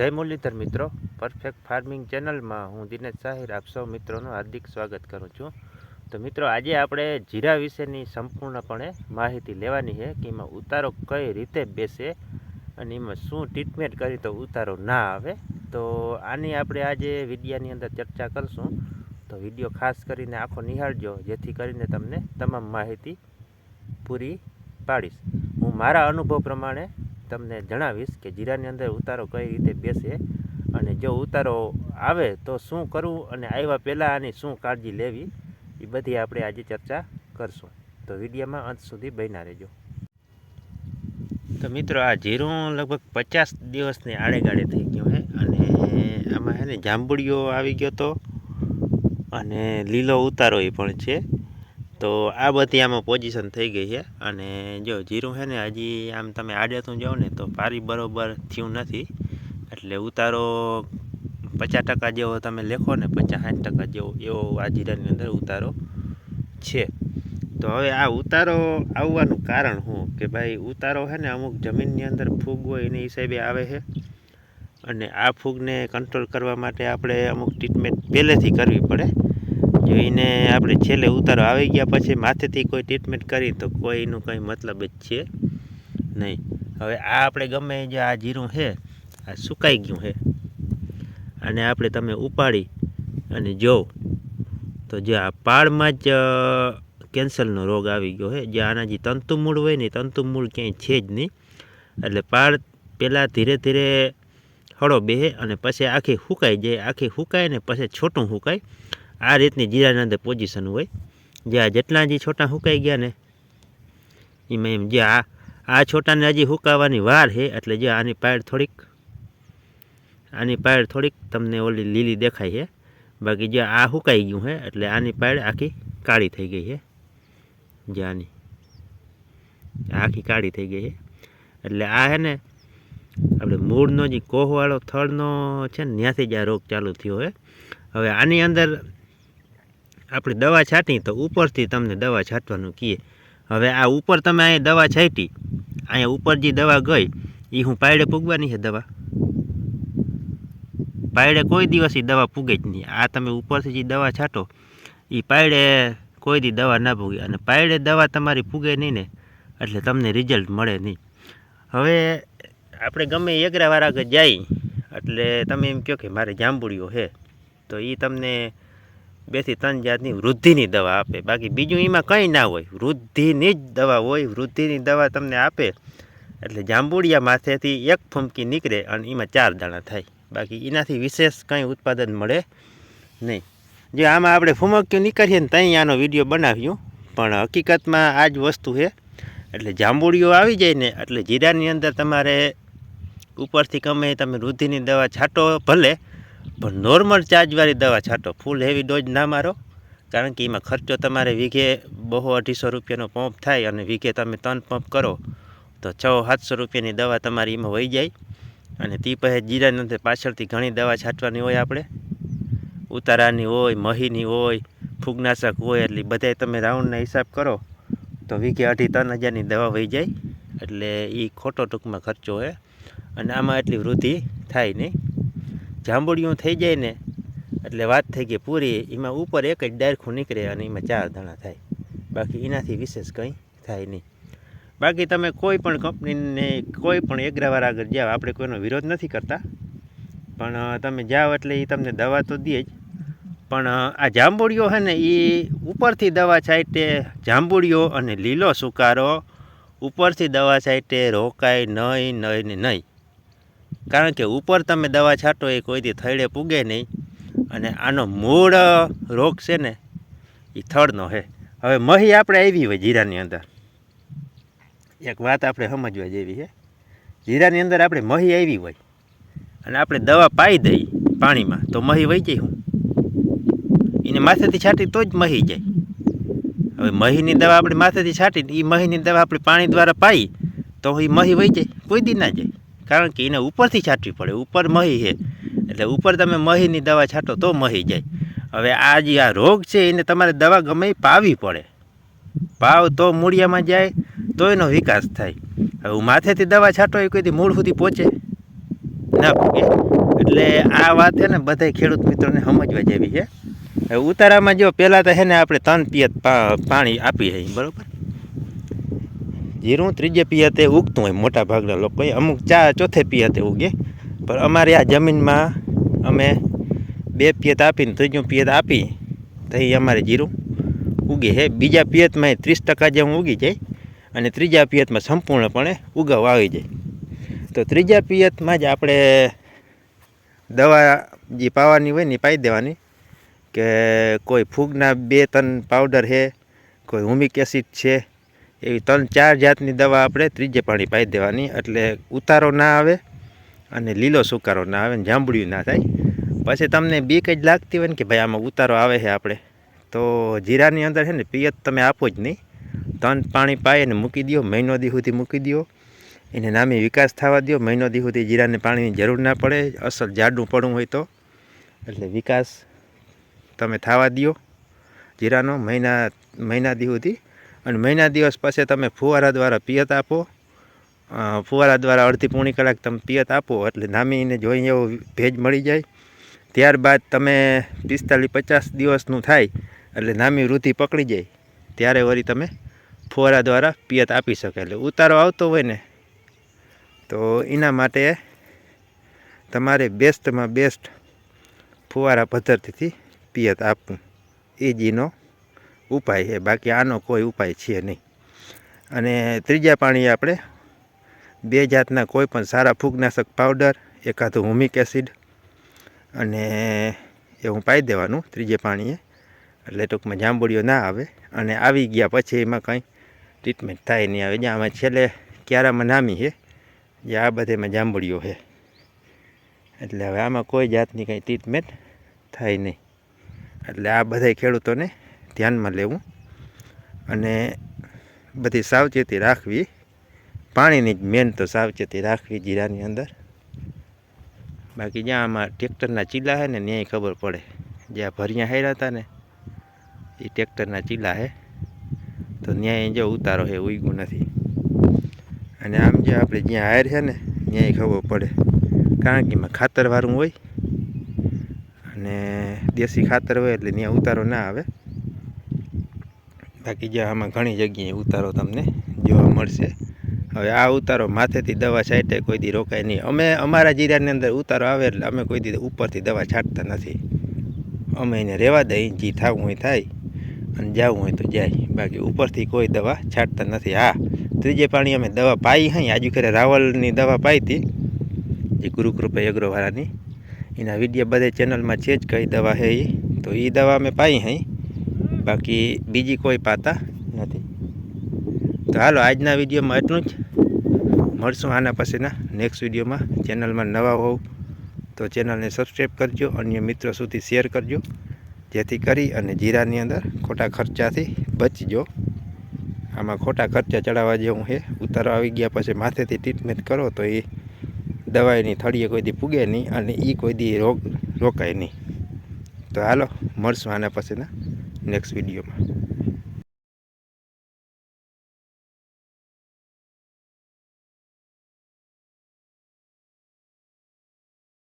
જય મુરલીધર મિત્રો perfect farming ચેનલમાં હું દિનેશ સાહિર આપ સૌ મિત્રોનું હાર્દિક સ્વાગત કરું છું. તો મિત્રો, આજે આપણે જીરા વિશેની સંપૂર્ણપણે માહિતી લેવાની છે કે એમાં ઉતારો કઈ રીતે બેસે અને એમાં શું ટ્રીટમેન્ટ કરી તો ઉતારો ના આવે. તો આની આપણે આજે વિડીયાની અંદર ચર્ચા કરશું. તો વીડિયો ખાસ કરીને આખો નિહાળજો, જેથી કરીને તમને તમામ માહિતી પૂરી પાડીશ. હું મારા અનુભવ પ્રમાણે તમને જણાવીશ કે જીરાની અંદર ઉતારો કઈ રીતે બેસે અને જો ઉતારો આવે તો શું કરવું અને આવ્યા પહેલાં આની શું કાળજી લેવી, એ બધી આપણે આજે ચર્ચા કરશું. તો વિડીયોમાં અંત સુધી બન્યા રહેજો. તો મિત્રો, આ જીરું લગભગ પચાસ દિવસની આડેગાડે થઈ ગયું હે અને આમાં છે ને જાંબુડીઓ આવી ગયો હતો અને લીલો ઉતારો એ પણ છે. તો આ બધી આમાં પોઝિશન થઈ ગઈ છે. અને જો જીરું છે ને, હજી આમ તમે આડેતું જાઓ ને, તો પારી બરોબર થયું નથી. એટલે ઉતારો પચાસ ટકા જેવો તમે લેખો ને, પચાસ સાઠ ટકા જેવો, એવો આ જીરાની અંદર ઉતારો છે. તો હવે આ ઉતારો આવવાનું કારણ શું? કે ભાઈ ઉતારો છે ને, અમુક જમીનની અંદર ફૂગ હોય એની હિસાબે આવે છે. અને આ ફૂગને કંટ્રોલ કરવા માટે આપણે અમુક ટ્રીટમેન્ટ પહેલેથી કરવી પડે. જો એને આપણે છેલ્લે ઉતારો આવી ગયા પછી માથેથી કોઈ ટ્રીટમેન્ટ કરી તો કોઈનું કંઈ મતલબ જ છે નહીં. હવે આ આપણે ગમે જે આ જીરું છે, આ સુકાઈ ગયું છે. અને આપણે તમે ઉપાડી અને જો, તો જે આ પાળમાં જ કેન્સરનો રોગ આવી ગયો છે. જે આના જે તંતુમૂળ હોય ને તંતુમૂળ ક્યાંય છે જ નહીં. એટલે પાળ પહેલાં ધીરે ધીરે હળો બેહે અને પછી આખી સુકાઈ જાય. આખી સુકાય ને પછી છોટું સુકાય. આ રીતની જીરાની અંદર પોઝિશન હોય. જે આ જેટલા જે છોટા સુકાઈ ગયા ને, એમાં એમ જે આ આ છોટાને હજી સુકાવાની વાર છે, એટલે જે આની પાયર થોડીક, આની પાયર થોડીક તમને ઓલી લીલી દેખાય છે. બાકી જે આ સુકાઈ ગયું છે, એટલે આની પાયર આખી કાળી થઈ ગઈ છે. જે આની, આખી કાળી થઈ ગઈ છે. એટલે આ છે ને, આપણે મૂળનો જે કોહવાળો થળનો છે ને, ત્યાંથી જ આ રોગ ચાલુ થયો હોય હવે આની અંદર આપણે દવા છાંટી તો ઉપરથી તમને દવા છાંટવાનું કહીએ હવે આ ઉપર તમે અહીંયા દવા છાંટી, અહીંયા ઉપર જે દવા ગઈ એ હું પાયડે પૂગવાની છે દવા? પાયડે કોઈ દિવસ એ દવા પૂગે જ નહીં. આ તમે ઉપરથી જે દવા છાંટો એ પાયડે કોઈ દી દવા ના પૂગે. અને પાયડે દવા તમારી પૂગે નહીં ને, એટલે તમને રિઝલ્ટ મળે નહીં. હવે આપણે ગમે એકરા વાળા જાય, એટલે તમે એમ કહો કે મારે જાંબુડીઓ છે, તો એ તમને બેથી ત્રણ જાતની વૃદ્ધિની દવા આપે. બાકી બીજું એમાં કંઈ ના હોય. વૃદ્ધિની જ દવા હોય. વૃદ્ધિની દવા તમને આપે. એટલે જાંબુડિયા માથેથી એક ફૂમકી નીકળે અને એમાં ચાર દાણા થાય. બાકી એનાથી વિશેષ કંઈ ઉત્પાદન મળે નહીં. જે આમાં આપણે ફૂમક્યું નીકળીએ ને ત્યાં આનો વીડિયો બનાવ્યું. પણ હકીકતમાં આ જ વસ્તુ છે. એટલે જાંબુડીઓ આવી જાય ને, એટલે જીરાની અંદર તમારે ઉપરથી ગમે તમે વૃદ્ધિની દવા છાંટો ભલે પણ નોર્મલ ચાર્જવાળી દવા છાંટો. ફૂલ હેવી ડોઝ ના મારો. કારણ કે એમાં ખર્ચો તમારે વીઘે બહુ અઢીસો રૂપિયાનો પંપ થાય અને વીઘે તમે ત્રણ પંપ કરો, તો છ સાતસો રૂપિયાની દવા તમારી એમાં વહી જાય. અને તે પછી જીરાની અંદર પાછળથી ઘણી દવા છાંટવાની હોય આપણે. ઉતારાની હોય, મહીની હોય, ફૂગનાશક હોય, એટલે બધાય તમે રાઉન્ડના હિસાબ કરો, તો વીઘે અઢી ત્રણ હજારની દવા વહી જાય. એટલે એ ખોટો ટૂંકમાં ખર્ચો હોય. અને આમાં એટલી વૃદ્ધિ થાય નહીં. જાંબુડિયું થઈ જાય ને, એટલે વાત થઈ ગઈ પૂરી, એમાં ઉપર એક જ ડાયરખું નીકળે અને એમાં ચાર દાણા થાય. બાકી એનાથી વિશેષ કંઈ થાય નહીં. બાકી તમે કોઈ પણ કંપનીને કોઈ પણ એગ્રાવાર આગળ જાઓ, આપણે કોઈનો વિરોધ નથી કરતા. પણ તમે જાઓ એટલે એ તમને દવા તો દે જ. પણ આ જાંબુડિયો છે ને એ ઉપરથી દવા છાંટે જાંબુડિયો અને લીલો સુકારો ઉપરથી દવા છાંટે રોકાય નહીં નહીં ને નહીં કારણ કે ઉપર તમે દવા છાંટો એ કોઈથી થડે પૂગે નહીં. અને આનો મૂળ રોગ છે ને એ થડનો છે હવે મહી આપણે આવી હોય જીરાની અંદર. એક વાત આપણે સમજવા જેવી છે જીરાની અંદર આપણે મહી આવી હોય અને આપણે દવા પાઈ દઈ પાણીમાં, તો મહી વહી જાય હું. એને માથેથી છાંટી તો જ મહી જાય. હવે મહીની દવા આપણે માથેથી છાંટી એ મહીની દવા આપણે પાણી દ્વારા પાઈ, તો એ મહી વહી જાય, કોઈ દી ના જાય. કારણ કે એને ઉપરથી છાંટવી પડે. ઉપર મહી છે. એટલે ઉપર તમે મહીની દવા છાંટો તો મહી જાય. હવે આ જે આ રોગ છે, એને તમારે દવા ગમે પાવી પડે. પાવ તો મૂળિયામાં જાય તો એનો વિકાસ થાય. હવે હું માથેથી દવા છાંટો એ કોઈથી મૂળ સુધી પહોંચે? ના પૂગે એટલે આ વાત છે ને બધા ખેડૂત મિત્રોને સમજવા જેવી છે. ઉતારામાં જો પહેલાં તો છે ને આપણે તન પિયત પાણી આપીએ છીએ બરાબર? જીરું, ત્રીજે પિયતે ઉગતું હોય મોટા ભાગના લોકો. અમુક ચા ચોથે પિયતે ઉગે. પણ અમારી આ જમીનમાં અમે બે પિયત આપીને, ત્રીજું પિયત આપી, તો એ અમારે જીરું ઉગે છે. બીજા પિયતમાં ત્રીસ ટકા જેવું ઉગી જાય અને ત્રીજા પિયતમાં સંપૂર્ણપણે ઉગાવ આવી જાય. તો ત્રીજા પિયતમાં જ આપણે દવા જે પાવાની હોય ને એ પાઈ દેવાની કે કોઈ ફૂગના બે ત્રણ પાવડર છે, કોઈ હુમિક એસિડ છે એવી ત્રણ ચાર જાતની દવા આપણે ત્રીજે પાણી પાઈ દેવાની. એટલે ઉતારો ના આવે અને લીલો સુકારો ના આવે ને જાંબળ્યું ના થાય. પછી તમને બીક જ લાગતી હોય ને કે ભાઈ આમાં ઉતારો આવે છે આપણે. તો જીરાની અંદર છે ને પિયત તમે આપો જ નહીં. ત્રણ પાણી પાઈ અને મૂકી દો, મહિનો દી સુધી મૂકી દો. એને નામે વિકાસ થવા દો, મહિનો દી સુધી જીરાને પાણીની જરૂર ના પડે, અસલ જાડું પડવું હોય તો. એટલે વિકાસ તમે થવા દો જીરાનો મહિના મહિના દી સુધી. અને મહિના દિવસ પછી તમે ફુવારા દ્વારા પિયત આપો. ફુવારા દ્વારા અડધી પોણી કલાક તમે પિયત આપો, એટલે નામીને જોઈ એવો ભેજ મળી જાય. ત્યારબાદ તમે પિસ્તાલીસ પચાસ દિવસનું થાય, એટલે નામી વૃદ્ધિ પકડી જાય. ત્યારે વળી તમે ફુવારા દ્વારા પિયત આપી શકે એટલે ઉતારો આવતો હોય ને. તો એના માટે તમારે બેસ્ટમાં બેસ્ટ ફુવારા પદ્ધતિથી પિયત આપવું. એ જ ઉપાય છે. બાકી આનો કોઈ ઉપાય છે નહીં. અને ત્રીજા પાણીએ આપણે બે જાતના કોઈ પણ સારા ફૂગનાશક પાવડર એકાદું હુમિક એસિડ અને એ હું પાઈ દેવાનું ત્રીજે પાણીએ. એટલે ટૂંકમાં જાંબુડીઓ ના આવે અને આવી ગયા પછી એમાં કંઈ ટ્રીટમેન્ટ થાય નહીં. આવે જ્યાં આમાં છેલ્લે ક્યારામાં નામી છે, જે આ બધેમાં જાંબુડીઓ છે. એટલે હવે આમાં કોઈ જાતની કંઈ ટ્રીટમેન્ટ થાય નહીં. એટલે આ બધા ખેડૂતોને ધ્યાનમાં લેવું અને બધી સાવચેતી રાખવી. પાણીની જ મેન તો સાવચેતી રાખવી જીરાની અંદર. બાકી જ્યાં આમાં ટ્રેક્ટરના ચીલા છે ને ત્યાંય ખબર પડે. જ્યાં ભરિયા હેરા હતા ને એ ટ્રેક્ટરના ચીલા છે તો ત્યાંય જો ઉતારો છે ઉગ્યું નથી. અને આમ જે આપણે જ્યાં હાર છે ને ત્યાંય ખબર પડે. કારણ કે એમાં ખાતરવાળું હોય. અને દેશી ખાતર હોય એટલે ત્યાં ઉતારો ના આવે. બાકી જ્યાં આમાં ઘણી જગ્યાએ ઉતારો તમને જોવા મળશે. હવે આ ઉતારો માથેથી દવા છાંટે, કોઈ દી રોકાય નહીં. અમે અમારા જીરાની અંદર ઉતારો આવે એટલે અમે કોઈ દી ઉપરથી દવા છાંટતા નથી. અમે એને રહેવા દઈ જે થવું હોય થાય. અને જવું હોય તો જાય. બાકી ઉપરથી કોઈ દવા છાંટતા નથી. હા, ત્રીજે પાણી અમે દવા પાઈ હઈ. આજુ ખરે રાવલની દવા પાઈ હતી. જે ગુરુકૃપા અગ્રવાળાની. એના વીડિયો બધે ચેનલમાં છે જ કઈ દવા છે એ તો એ દવા અમે પાઈ હઈ. બાકી બીજી કોઈ પાતા નથી. તો હાલો, આજના વિડીયોમાં એટલું જ. મળશું આના પછીના નેક્સ્ટ વિડીયોમાં. ચેનલમાં નવા હોવ તો ચેનલને સબસ્ક્રાઈબ કરજો, અન્ય મિત્રો સુધી શેર કરજો. જેથી કરી અને જીરાની અંદર ખોટા ખર્ચાથી બચજો. આમાં ખોટા ખર્ચા ચડાવવા જેવું છે. ઉતારો આવી ગયા પછી માથેથી ટ્રીટમેન્ટ કરો તો એ દવાઈની થળીએ કોઈ દી પૂગે નહીં અને એ કોઈ દી રોગ રોકાય નહીં. તો હાલો, મળશું આના પછીના નેક્સ્ટ વિડીયોમાં